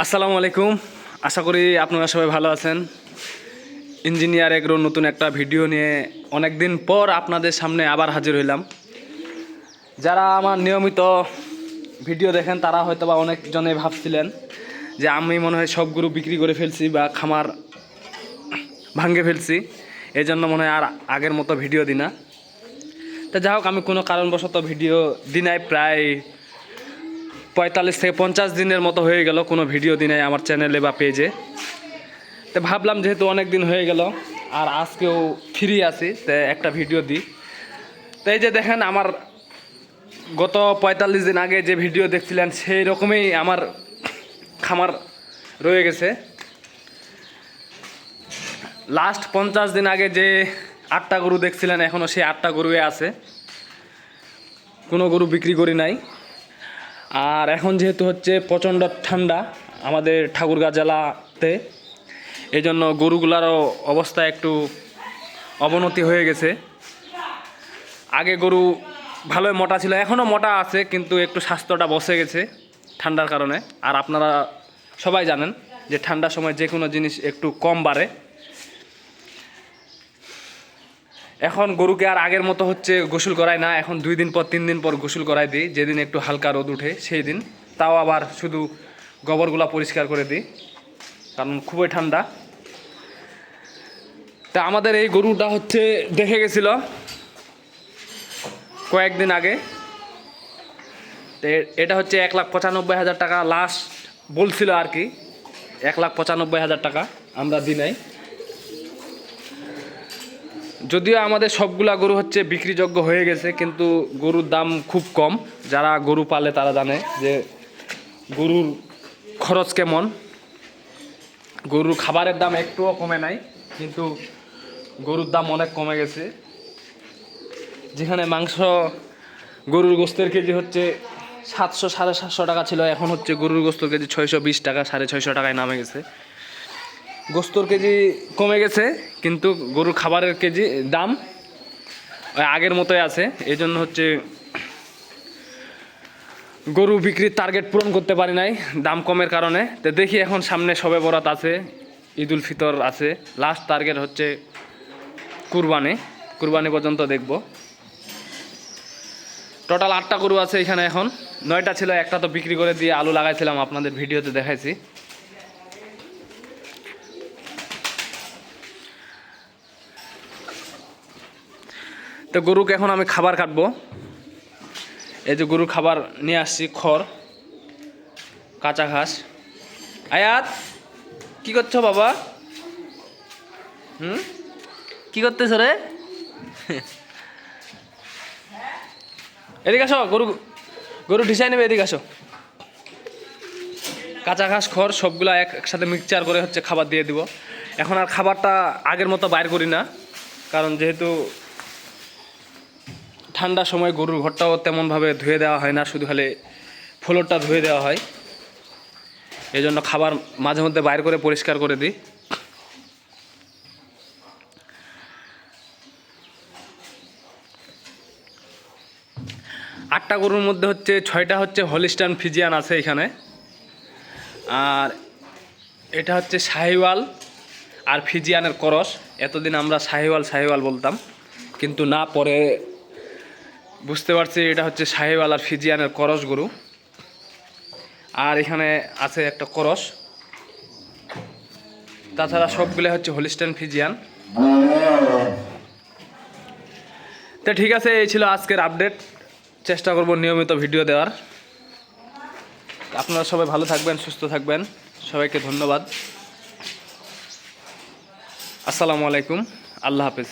আসসালামু আলাইকুম। আশা করি আপনারা সবাই ভালো আছেন। ইঞ্জিনিয়ার এগ্রো নতুন একটা ভিডিও নিয়ে অনেক দিন পর আপনাদের সামনে আবার হাজির হইলাম। যারা আমার নিয়মিত ভিডিও দেখেন, তারা হয়তো বা অনেকজনে ভাবছিলেন যে আমি মনে হয় সব গরু বিক্রি করে ফেলছি বা খামার ভাঙ্গে ফেলছি। এই জন্য মনে হয় আর আগের মতো ভিডিও দিই না। তা যাই হোক, আমি কোনো কারণবশত ভিডিও দিনাই প্রায় পঁয়তাল্লিশ থেকে পঞ্চাশ দিনের মতো হয়ে গেল কোনো ভিডিও দিনে আমার চ্যানেলে বা পেজে। তো ভাবলাম যেহেতু অনেক দিন হয়ে গেল, আর আজকেও ফ্রি আছি, তো একটা ভিডিও দিই। তো এই যে দেখেন আমার গত পঁয়তাল্লিশ দিন আগে যে ভিডিও দেখছিলেন, সেই রকমই আমার খামার রয়ে গেছে। লাস্ট পঞ্চাশ দিন আগে যে আটটা গরু দেখছিলেন এখনও সেই আটটা গরুয়ে আছে। কোনো গরু বিক্রি করি নাই। আর এখন যেহেতু হচ্ছে প্রচণ্ড ঠান্ডা আমাদের ঠাকুরগাঁ জেলাতে এই জন্য গরুগুলারও অবস্থা একটু অবনতি হয়ে গেছে। আগে গরু ভালোই মোটা ছিল, এখনও মোটা আছে, কিন্তু একটু স্বাস্থ্যটা বসে গেছে ঠান্ডার কারণে। আর আপনারা সবাই জানেন যে ঠান্ডার সময় যে কোনো জিনিস একটু কম বাড়ে। এখন গরুকে আর আগের মতো হচ্ছে গোসল করাই না। এখন দুই দিন পর, তিন দিন পর গোসল করাই দিই। যেদিন একটু হালকা রোদ উঠে, সেই দিন। তাও আবার শুধু গোবরগুলা পরিষ্কার করে দিই, কারণ খুবই ঠান্ডা। তা আমাদের এই গরুটা হচ্ছে দেখে গেছিল কয়েকদিন আগে। এটা হচ্ছে এক লাখ পঁচানব্বই হাজার টাকা। লাস্ট বলছিল আর কি, এক লাখ পঁচানব্বই হাজার টাকা আমরা দিই নাই। যদিও আমাদের সবগুলা গরু হচ্ছে বিক্রিযোগ্য হয়ে গেছে, কিন্তু গরুর দাম খুব কম। যারা গরু পালে তারা জানে যে গরুর খরচ কেমন। গরুর খাবারের দাম একটুও কমে নাই, কিন্তু গরুর দাম অনেক কমে গেছে। যেখানে মাংস গরুর গোস্তের কেজি হচ্ছে সাতশো, সাড়ে সাতশো টাকা ছিল, এখন হচ্ছে গরুর গোস্তর কেজি ছয়শো বিশ টাকা, সাড়ে ছয়শো টাকায় নামে গেছে। গোস্তর কেজি কমে গেছে কিন্তু গরুর খাবারের কেজি দাম আগের মতোই আছে। এই জন্য হচ্ছে গরু বিক্রির টার্গেট পূরণ করতে পারি নাই, দাম কমের কারণে। তো দেখি এখন সামনে সবে বরাত আছে, ঈদ উল ফিতর আছে। লাস্ট টার্গেট হচ্ছে কুরবানি কুরবানি পর্যন্ত দেখব। টোটাল আটটা গরু আছে এখানে এখন। নয়টা ছিল, একটা তো বিক্রি করে দিয়ে আলু লাগাইছিলাম, আপনাদের ভিডিওতে দেখাইছি। তো গরুকে এখন আমি খাবার কাটবো। এই যে গরুর খাবার নিয়ে আসছি, খড়, কাঁচা ঘাস। আয়াত, কি করছ বাবা? হুম? কি করতেছ রে? এদিকে আসো, গরু গরু ঢিসাই নেবে, এদিকে আসো। কাঁচা ঘাস, খড় সবগুলা এক, একসাথে মিক্সচার করে হচ্ছে খাবার দিয়ে দিব। এখন আর খাবারটা আগের মতো বাইর করি না, কারণ যেহেতু ঠান্ডার সময় গরুর ঘরটাও তেমনভাবে ধুয়ে দেওয়া হয় না, শুধু খালি ফ্লোরটা ধুয়ে দেওয়া হয়। এই জন্য খাবার মাঝে মধ্যে বাইর করে পরিষ্কার করে দিই। আটটা গরুর মধ্যে হচ্ছে ছয়টা হচ্ছে হলিস্টান ফিজিয়ান আছে এখানে। আর এটা হচ্ছে শাহিওয়াল আর ফিজিয়ানের করস। এতদিন আমরা শাহিওয়াল শাহিওয়াল বলতাম, কিন্তু না, পরে বুঝতে পারছি এটা হচ্ছে সাহেব আলার ফিজিয়ানের করস গরু। আর এখানে আছে একটা করস। তাছাড়া সবগুলো হচ্ছে হলিস্টান ফিজিয়ান। তো ঠিক আছে, এই ছিল আজকের আপডেট। চেষ্টা করব নিয়মিত ভিডিও দেওয়ার। আপনারা সবাই ভালো থাকবেন, সুস্থ থাকবেন। সবাইকে ধন্যবাদ। আসসালামু আলাইকুম। আল্লাহ হাফেজ।